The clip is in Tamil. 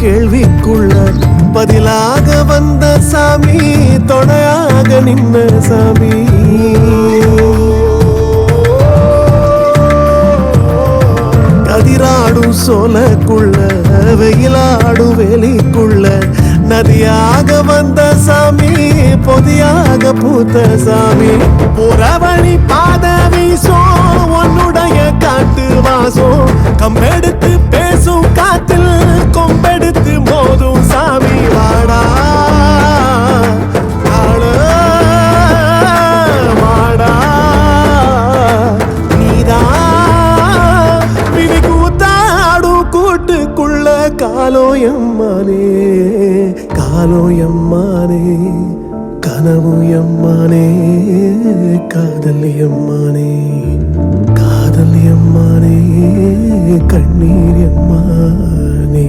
கேள்விக்குள்ள பதிலாக வந்த சாமி தொடையாக நின்ன சாமி. கதிராடும் சோலக்குள்ள வெயிலாடும் வேலிக்குள்ள நதியாக வந்த சாமி பொதியாக பூத்த சாமி. புறவழி பாத சோ உன்னுடைய காட்டு வாசோ கம்பெடுத்து பேசும் காலோயம்மானே கனவு எம்மானே காதல் எம்மானே காதல் எம்மானே கண்ணீர் எம்மானே